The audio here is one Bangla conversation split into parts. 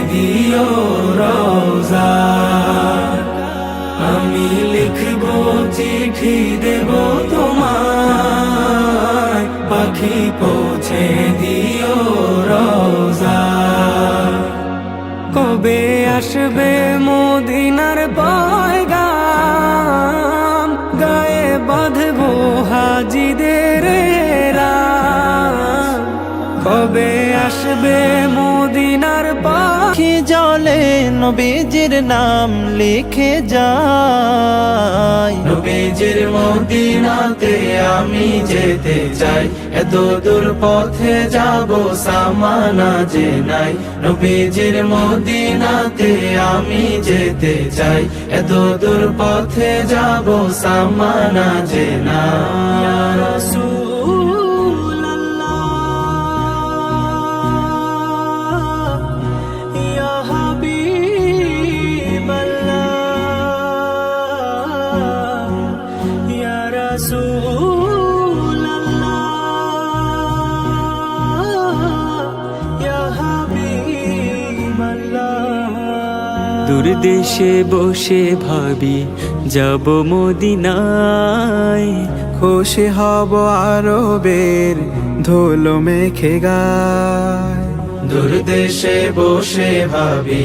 দিও রোজা। আমি লিখব, চিঠি দেব তোমায়। পাখি পৌঁছে দিও রোজা। কবে আসবে মদিনার পয়গাম? গায়ে বাঁধবো হাজিদের কবে আসবে মদিনার কি জলে নবীজির নাম লিখে যায়। নবীজির মদিনাতে আমি যেতে চাই। এত দূর পথে যাব সামানা যে নাই। নবীজির মদিনাতে আমি যেতে চাই। এত দূর পথে যাব সামানা যে নাই। দূর দেশে বসে ভাবি, যাব মদিনায়। খুশি হব আরবের ধুলো মেখে গায়। দূর দেশে বসে ভাবি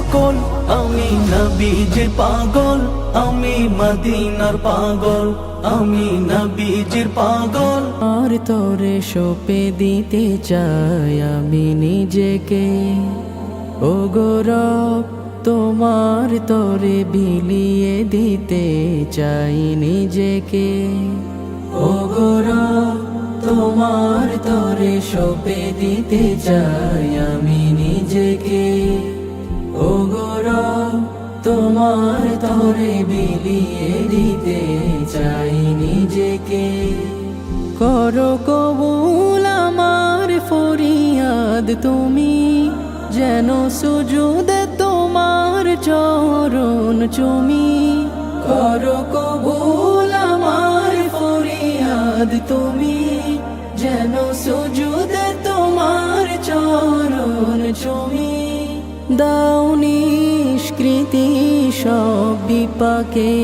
সকল আমি নবীজির পাগল, আমি মদিনার পাগল, আমি নবীজির পাগল। আর তোরে সোপে দিতে চাই আমি নিজেকে। ও গৌরব তোমার তোরে বিলিয়ে দিতে চাই নিজেকে। ও গৌরব তোমার তোরে সোপে দিতে চাই আমি নিজেকে। ও গৌরব তোমার তোরে বিলিয়ে দিতে চাই নিজেকে। করো কবুল আমার ফরিয়াদ তুমি, যেন সুজুদে তোমার চরণ চুমি। করো কবুল আমার ফরিয়াদ তুমি, যেন সুজুদে তোমার চরণ চুমি। দাও নিষ্কৃতি সব বিপাকে।